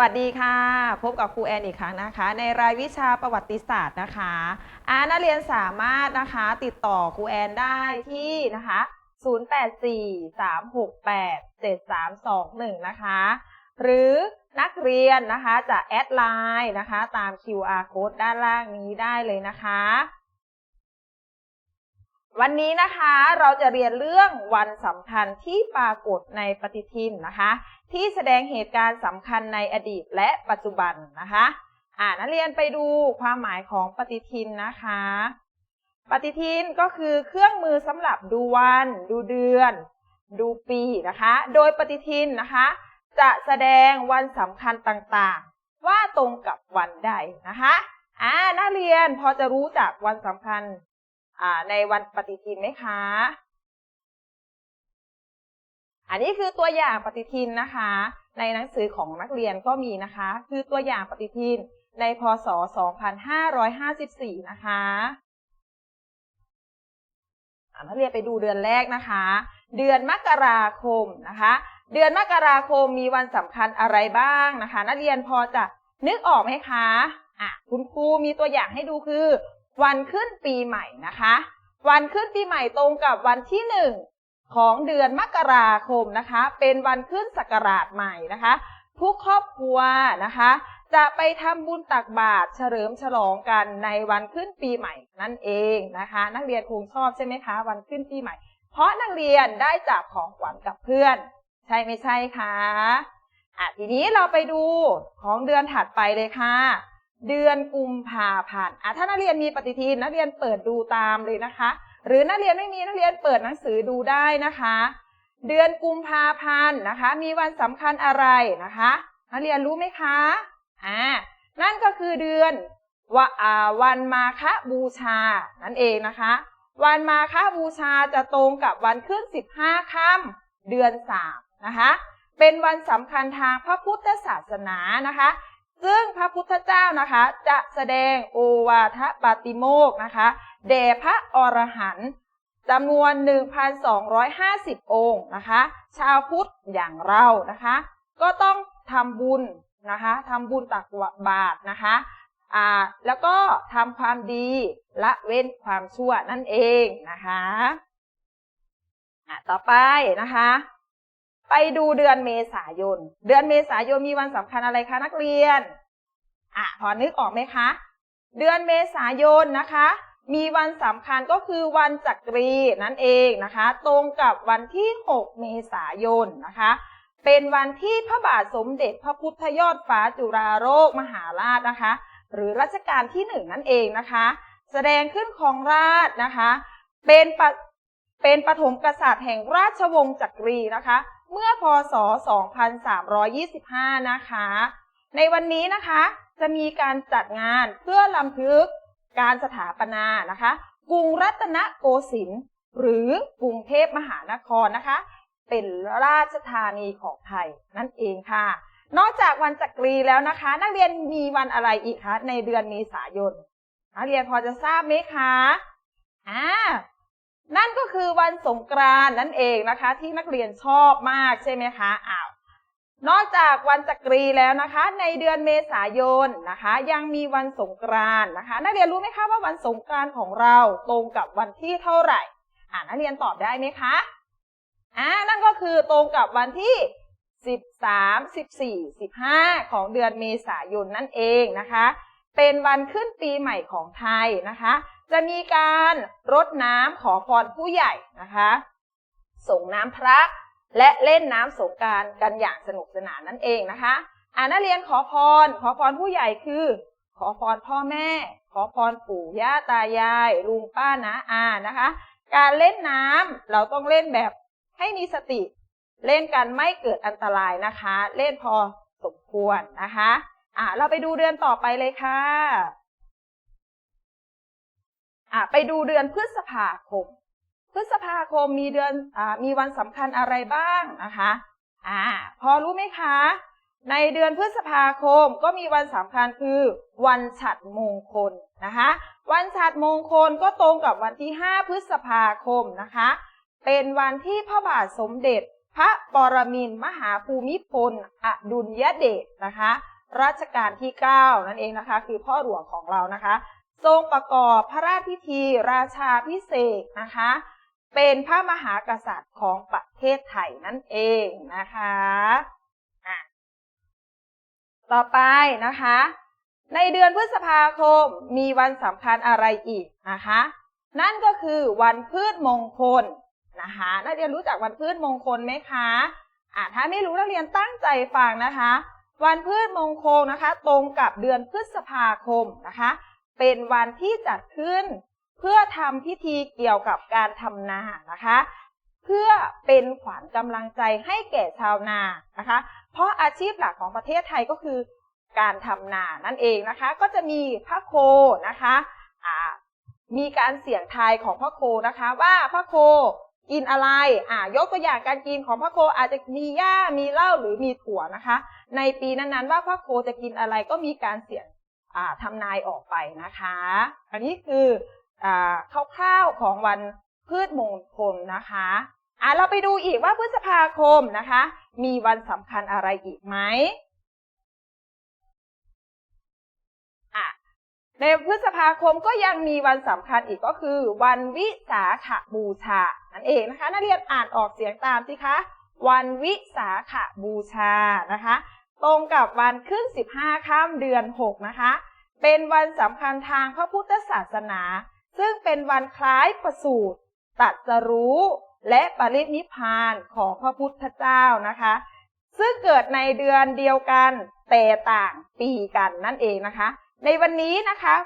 วัสดีค่ะ พบกับครูแอนอีกครั้งนะคะ ในรายวิชาประวัติศาสตร์นะคะอานักเรียนสามารถนะคะติดต่อครูแอนได้ที่นะคะ 0843687321 นะคะ หรือนักเรียนนะคะจะแอดไลน์นะคะ ตาม QR code ด้านล่างนี้ได้เลยนะคะ วันนี้นะคะเราจะเรียนเรื่องวันสำคัญที่ปรากฏในปฏิทินนะคะ ที่แสดงเหตุการณ์สำคัญในอดีตและปัจจุบันนะคะอ่านักเรียนไปดูความหมายของปฏิทินนะคะ ปฏิทินก็คือเครื่องมือสำหรับดูวัน ดูเดือน ดูปีนะคะ โดยปฏิทินนะคะ จะแสดงวันสำคัญต่างๆ ว่าตรงกับวันใดนะคะอ่านักเรียนพอจะรู้จักวันสำคัญ ในวันปฏิทินไหมคะ อันนี้คือตัวอย่างปฏิทินนะคะ ในหนังสือของนักเรียนก็มีนะคะ คือตัวอย่างปฏิทินในพศ 2554 นะคะอะนักเรียนไปดูเดือนแรกนะคะ เดือนมกราคมนะคะ เดือนมกราคมมีวันสำคัญอะไรบ้างนะคะ นักเรียนพอจะนึกออกไหมคะอะคุณครูมีตัวอย่างให้ดูคือ วันขึ้นปีใหม่นะคะ วันขึ้นปีใหม่ตรงกับวันที่หนึ่งของเดือนมกราคมนะคะ เป็นวันขึ้นศักราชใหม่นะคะทุกครอบครัวนะคะ จะไปทำบุญตักบาตรเฉลิมฉลองกันในวันขึ้นปีใหม่นั่นเองนะคะ นักเรียนคงชอบใช่ไหมคะ วันขึ้นปีใหม่ เพราะนักเรียนได้จับของขวัญกับเพื่อน ใช่ไม่ใช่คะอะทีนี้เราไปดูของเดือนถัดไปเลยค่ะ เดือนกุมภาพันธ์อะถ้านักเรียนมีปฏิทินนักเรียนเปิดดูตามเลยนะคะ หรือนักเรียนไม่มีนักเรียนเปิดหนังสือดูได้นะคะ เดือนกุมภาพันธ์นะคะ มีวันสำคัญอะไรนะคะ นักเรียนรู้ไหมคะอ่านั่นก็คือเดือนวะอ่าวันมาฆบูชา นั่นเองนะคะ วันมาฆบูชาจะตรงกับวันขึ้น 15ค่ำเดือน3นะคะ เป็นวันสำคัญทางพระพุทธศาสนานะคะ ซึ่งพระพุทธเจ้านะคะ จะแสดงโอวาทปาติโมกนะคะแด่พระอรหันต์จำนวน 1,250 องค์นะคะ ชาวพุทธอย่างเรานะคะ ก็ต้องทำบุญนะคะทำบุญตักบาตรนะคะอ่าแล้วก็ทำความดีละเว้นความชั่วนั่นเองนะคะอะต่อไปนะคะ ไปดูเดือนเมษายน เดือนเมษายนมีวันสำคัญอะไรคะนักเรียนอะพอนึกออกไหมคะ เดือนเมษายนนะคะ มีวันสำคัญก็คือวันจักรีนั่นเองนะคะ ตรงกับวันที่ 6 เมษายนนะคะ เป็นวันที่พระบาทสมเด็จพระพุทธยอดฟ้าจุฬาโลกมหาราชนะคะ หรือรัชกาลที่หนึ่งนั่นเองนะคะ แสดงขึ้นของราชนะคะ เป็นปเป็นปฐมกษัตริย์แห่งราชวงศ์จักรีนะคะ เมื่อพศ 2325 นะคะ ในวันนี้นะคะจะมีการจัดงานเพื่อลำลึกการสถาปนานะคะ กรุงรัตนโกสินทร์หรือกรุงเทพมหานครนะคะ เป็นราชธานีของไทยนั่นเองค่ะ นอกจากวันจักรีแล้วนะคะ นักเรียนมีวันอะไรอีกคะในเดือนเมษายนนักเรียนพอจะทราบไหมคะอ่า นั่นก็คือวันสงกรานต์นั่นเองนะคะ ที่นักเรียนชอบมากใช่ไหมคะอ้าวนอกจากวันจักรีแล้วนะคะ ในเดือนเมษายนนะคะ ยังมีวันสงกรานต์นะคะ นักเรียนรู้ไหมคะว่าวันสงกรานต์ของเราตรงกับวันที่เท่าไหร่ อ่านักเรียนตอบได้ไหมคะอ่านั่นก็คือตรงกับวันที่13 14 15 ของเดือนเมษายนนั่นเองนะคะ เป็นวันขึ้นปีใหม่ของไทยนะคะ จะมีการรดน้ำขอพรผู้ใหญ่นะคะส่งน้ำพระและเล่นน้ำสงการกันอย่างสนุกสนานนั่นเองนะคะอ่านักเรียนขอพร ขอพรผู้ใหญ่คือ ขอพรพ่อแม่ ขอพรปู่ย่าตายายลุงป้านาอานะคะ การเล่นน้ำเราต้องเล่นแบบให้มีสติ เล่นกันไม่เกิดอันตรายนะคะ เล่นพอสมควรนะคะอ่าเราไปดูเดือนต่อไปเลยค่ะ อ่าไปดูเดือนพฤษภาคม พฤษภาคมมีเดือนอ่ามีวันสำคัญอะไรบ้างนะคะอ่าพอรู้ไหมคะ ในเดือนพฤษภาคมก็มีวันสำคัญคือวันฉัตรมงคลนะคะ วันฉัตรมงคลก็ตรงกับวันที่ 5 พฤษภาคมนะคะ เป็นวันที่พระบาทสมเด็จ พระปรมินทมหาภูมิพลอดุลยเดชนะคะรัชกาลที่ 9 นั่นเองนะคะ คือพ่อหลวงของเรานะคะ ทรงประกอบพระราชพิธีราชาพิเศษนะคะ เป็นพระมหากษัตริย์ของประเทศไทยนั่นเองนะคะะต่อไปนะคะ ในเดือนพฤษภาคมมีวันสำคัญอะไรอีกนะคะ นั่นก็คือวันพืชมงคลนะคะนักเรียนรู้จักวันพืชมงคลไหมคะอะถ้าไม่รู้นักเรียนตั้งใจฟังนะคะ วันพืชมงคลนะคะ ตรงกับเดือนพฤษภาคมนะคะ เป็นวันที่จัดขึ้น เพื่อทำพิธีเกี่ยวกับการทำนานะคะ เพื่อเป็นขวัญกำลังใจให้แก่ชาวนานะคะ เพราะอาชีพหลักของประเทศไทยก็คือการทำนานั่นเองนะคะ ก็จะมีพระโคนะคะมีการเสี่ยงทายของพระโคนะคะว่าพระโคกินอะไรอ่ายกตัวอย่างการกินของพระโคอาจจะมีหญ้ามีเหล้าหรือมีถั่วนะคะ ในปีนั้นๆว่าพระโคจะกินอะไรก็มีการเสี่ยง ทำนายออกไปนะคะ อันนี้คืออ่าคร่าวๆของวันพืชมงคลนะคะอ่าเราไปดูอีกว่าพฤษภาคมนะคะ มีวันสำคัญอะไรอีกไหมอะในพฤษภาคมก็ยังมีวันสำคัญอีกก็คือ วันวิสาขบูชานั่นเองนะคะนักเรียนอ่านออกเสียงตามสิคะ วันวิสาขบูชานะคะ ตรงกับวันขึ้น 15 ข้ามเดือน 6 นะคะ เป็นวันสำคัญทางพระพุทธศาสนา ซึ่งเป็นวันคล้ายประสูติตรัสรู้ และปรินิพานของพระพุทธเจ้านะคะ ซึ่งเกิดในเดือนเดียวกันแต่ต่างปีกันนั่นเองนะคะ ในวันนี้นะคะ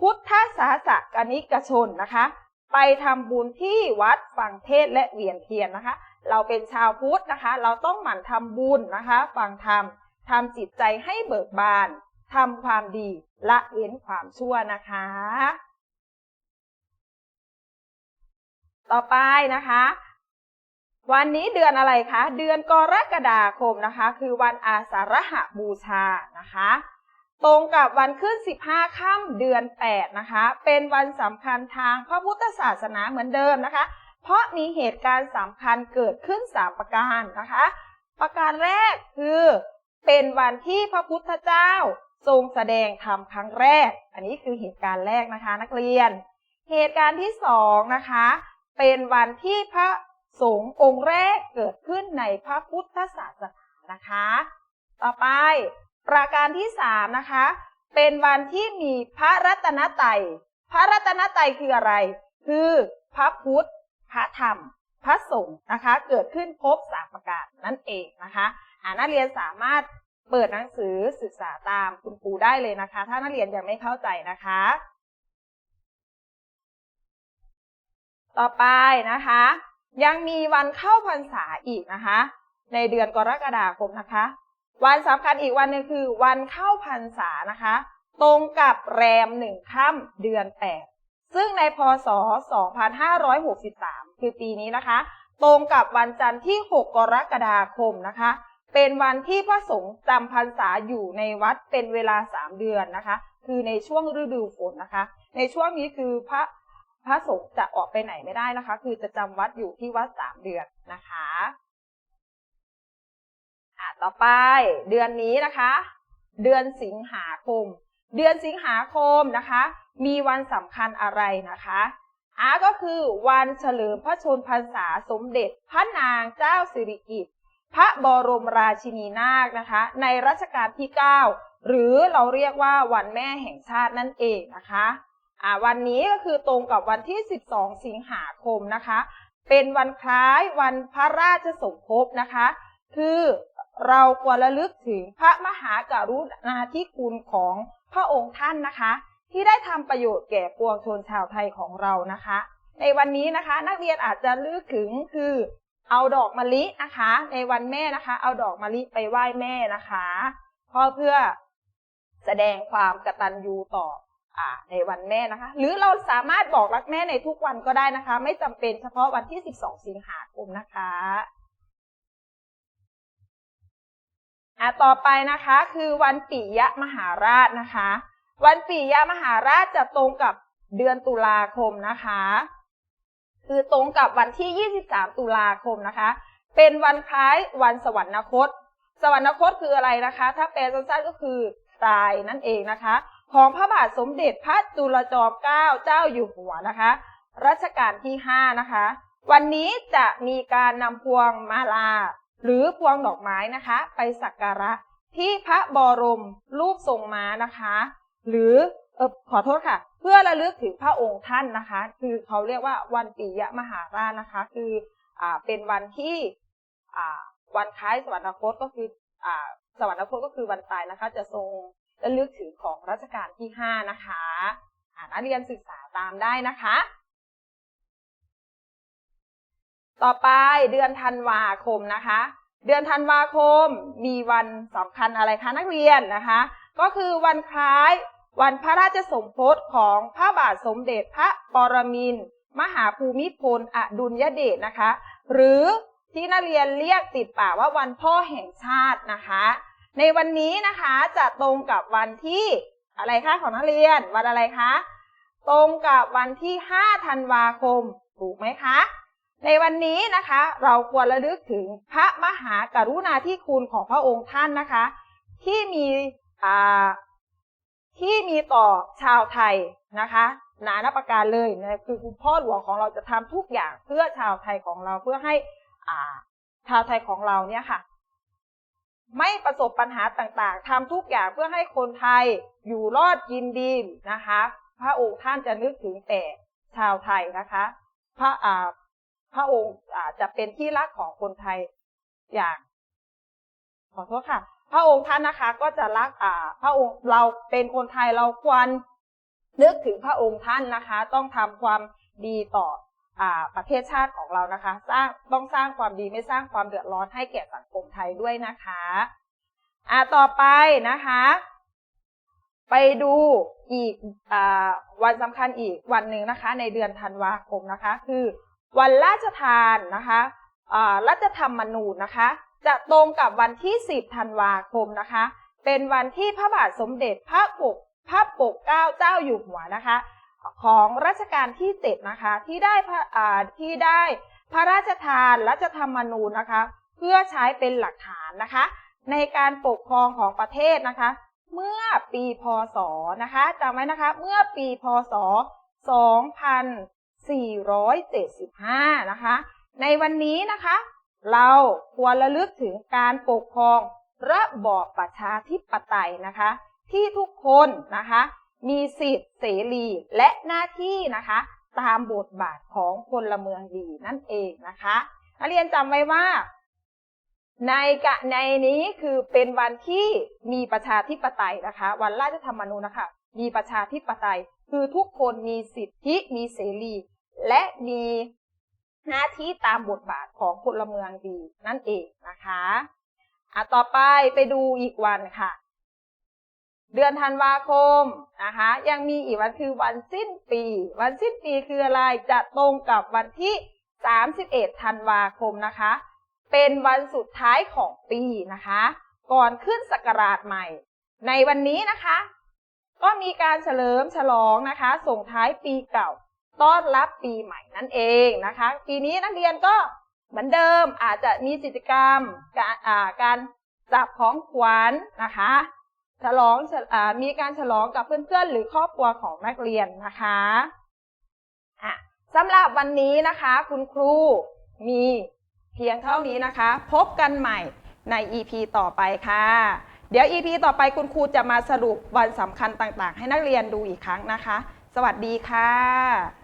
พุทธศาสกนิกชนนะคะ ไปทำบุญที่วัดฟังเทศและเวียนเทียนนะคะ เราเป็นชาวพุทธนะคะ เราต้องหมั่นทำบุญนะคะ ฟังธรรม ทำจิตใจให้เบิกบานทำความดีละเว้นความชั่วนะคะ ต่อไปนะคะ วันนี้เดือนอะไรคะ เดือนกรกฎาคมนะคะ คือวันอาสาฬหบูชานะคะ ตรงกับวันขึ้น 15 ค่ำเดือน 8 นะคะ เป็นวันสำคัญทางพระพุทธศาสนาเหมือนเดิมนะคะ เพราะมีเหตุการณ์สำคัญเกิดขึ้น 3 ประการนะคะ ประการแรกคือ เป็นวันที่พระพุทธเจ้าทรงแสดงธรรมครั้งแรก อันนี้คือเหตุการณ์แรกนะคะนักเรียน เหตุการณ์ที่สองนะคะ เป็นวันที่พระสงฆ์องค์แรกเกิดขึ้นในพระพุทธศาสนานะคะ ต่อไปประการที่สามนะคะ เป็นวันที่มีพระรัตนตรัย พระรัตนตรัยคืออะไร คือพระพุทธ พระธรรม พระสงฆ์นะคะ เกิดขึ้นครบสามประการนั่นเองนะคะ นักเรียนสามารถเปิดหนังสือศึกษาตามคุณครูได้เลยนะคะ ถ้านักเรียนยังไม่เข้าใจนะคะ ต่อไปนะคะ ยังมีวันเข้าพรรษาอีกนะคะ ในเดือนกรกฎาคมนะคะ วันสำคัญอีกวันหนึ่งคือ วันเข้าพรรษานะคะ ตรงกับแรมหนึ่งค่ำเดือนแปดซึ่งในพศ 2563 คือปีนี้นะคะ ตรงกับวันจันทร์ที่ 6 กรกฎาคมนะคะ เป็นวันที่พระสงฆ์จำพรรษาอยู่ในวัดเป็นเวลา3เดือนนะคะ คือในช่วงฤดูฝนนะคะ ในช่วงนี้คือพระพระสงฆ์จะออกไปไหนไม่ได้นะคะ คือจะจำวัดอยู่ที่วัด3เดือนนะคะอะต่อไปเดือนนี้นะคะ เดือนสิงหาคม เดือนสิงหาคมนะคะ มีวันสำคัญอะไรนะคะอาก็คือวันเฉลิมพระชนพรรษาสมเด็จพระนางเจ้าสิริกิติ์ พระบรมราชินีนาถนะคะ ในรัชกาลที่ 9 หรือเราเรียกว่าวันแม่แห่งชาตินั่นเองนะคะอ่าวันนี้ก็คือตรงกับวันที่ 12 สิงหาคมนะคะ เป็นวันคล้ายวันพระราชสมภพนะคะ คือเราควรระลึกถึงพระมหากรุณาธิคุณของพระองค์ท่านนะคะ ที่ได้ทำประโยชน์แก่ปวงชนชาวไทยของเรานะคะ ในวันนี้นะคะนักเรียนอาจจะลึกถึงคือ เอาดอกมะลินะคะ ในวันแม่นะคะ เอาดอกมะลิไปไหว้แม่นะคะเพื่อแสดงความกตัญญูต่ออในวันแม่นะคะ หรือเราสามารถบอกรักแม่ในทุกวันก็ได้นะคะ ไม่จำเป็นเฉพาะวันที่ 12 สิงหาคมนะคะอะต่อไปนะคะคือวันปิยมหาราชนะคะ วันปิยมหาราชจะตรงกับเดือนตุลาคมนะคะ คือตรงกับวันที่ 23 ตุลาคมนะคะ เป็นวันคล้ายวันสวรรคต สวรรคตคืออะไรนะคะ ถ้าแปลสั้นๆก็คือตายนั่นเองนะคะ ของพระบาทสมเด็จพระจุลจอมเกล้าเจ้าอยู่หัวนะคะ รัชกาลที่ 5 นะคะ วันนี้จะมีการนำพวงมาลา หรือพวงดอกไม้นะคะ ไปสักการะที่พระบรมรูปทรงม้านะคะ หรือออขอโทษค่ะ เพื่อระลึกถึงพระองค์ท่านนะคะ คือเขาเรียกว่าวันปิยมหาราชนะคะ คืออ่าเป็นวันที่อ่าวันคล้ายสวรรคตก็คืออ่าสวรรคตก็คือวันตายนะคะ จะทรงระลึกถึงของรัชกาลที่ห้านะคะอานักเรียนศึกษาตามได้นะคะ ต่อไปเดือนธันวาคมนะคะ เดือนธันวาคมมีวันสำคัญอะไรคะนักเรียนนะคะ ก็คือวันคล้าย วันพระราชสมภพของพระบาทสมเด็จพระปรมินทรมหาภูมิพลอดุลยเดชนะคะ หรือที่นักเรียนเรียกติดปากว่าวันพ่อแห่งชาตินะคะ ในวันนี้นะคะจะตรงกับวันที่อะไรคะของนักเรียนวันอะไรคะ ตรงกับวันที่ 5 ธันวาคม ถูกไหมคะ ในวันนี้นะคะ เราควรระลึกถึงพระมหากรุณาธิคุณของพระองค์ท่านนะคะ ที่มีอ่า ที่มีต่อชาวไทยนะคะหนานับประการเลยนะคือคุณพ่อหลวงของเราจะทำทุกอย่างเพื่อชาวไทยของเราเพื่อให้อ่าชาวไทยของเราเนี่ยค่ะ ไม่ประสบปัญหาต่างๆทำทุกอย่างเพื่อให้คนไทยอยู่รอดกินดีนะคะ พระองค์ท่านจะนึกถึงแต่ชาวไทยนะคะ พระอ่าพระองค์อ่าจะเป็นที่รักของคนไทยอย่าง ขอโทษค่ะ พระองค์ท่านนะคะก็จะรักอ่า พระองค์เราเป็นคนไทยเราควรนึกถึงพระองค์ท่านนะคะ ต้องทำความดีต่ออ่าประเทศชาติของเรานะคะ สร้างต้องสร้างความดีไม่สร้างความเดือดร้อนให้แก่สังคมไทยด้วยนะคะอ่าต่อไปนะคะ ไปดูอีกอวันสำคัญอีกวันหนึ่งนะคะ ในเดือนธันวาคมนะคะ คือวันราชทานนะคะอ่ารัฐธรรมนูญนะคะ จะตรงกับวันที่ 10 ธันวาคมนะคะ เป็นวันที่พระบาทสมเด็จพระปกพระปกเกล้าเจ้าอยู่หัวนะคะ ของรัชกาลที่ 7 นะคะ ที่ได้พระที่ได้พระราชทานรัฐธรรมนูญนะคะ เพื่อใช้เป็นหลักฐานนะคะ ในการปกครองของประเทศนะคะ เมื่อปีพศนะคะจำไว้นะคะเมื่อปีพศ 2475 นะคะ ในวันนี้นะคะ เราควรระลึกถึงการปกครองระบอบประชาธิปไตยนะคะ ที่ทุกคนนะคะ มีสิทธิเสรีและหน้าที่นะคะ ตามบทบาทของพลเมืองดีนั่นเองนะคะนักเรียนจำไว้ว่า ในกะในนี้คือเป็นวันที่มีประชาธิปไตยนะคะ วันราชธรรมนูญนะคะมีประชาธิปไตย คือทุกคนมีสิทธิมีเสรี และมี หน้าที่ตามบทบาทของพลเมืองดีนั่นเองนะคะอะต่อไปไปดูอีกวันค่ะ เดือนธันวาคมนะคะ ยังมีอีกวันคือวันสิ้นปี วันสิ้นปีคืออะไรจะตรงกับวันที่ 31 ธันวาคมนะคะ เป็นวันสุดท้ายของปีนะคะ ก่อนขึ้นศักราชใหม่ ในวันนี้นะคะ ก็มีการเฉลิมฉลองนะคะ ส่งท้ายปีเก่า ต้อนรับปีใหม่นั่นเองนะคะ ปีนี้นักเรียนก็เหมือนเดิมอาจจะมีกิจกรรมการการจับของขวัญนะคะ ฉลองอมีการฉลองกับเพื่อนๆ หรือครอบครัวของนักเรียนนะคะะสำหรับวันนี้นะคะ คุณครูมีเพียงเท่านี้นะคะ พบกันใหม่ใน EP ต่อไปค่ะ เดี๋ยว EP ต่อไปคุณครูจะมาสรุปวันสำคัญต่างๆ ให้นักเรียนดูอีกครั้งนะคะ สวัสดีค่ะ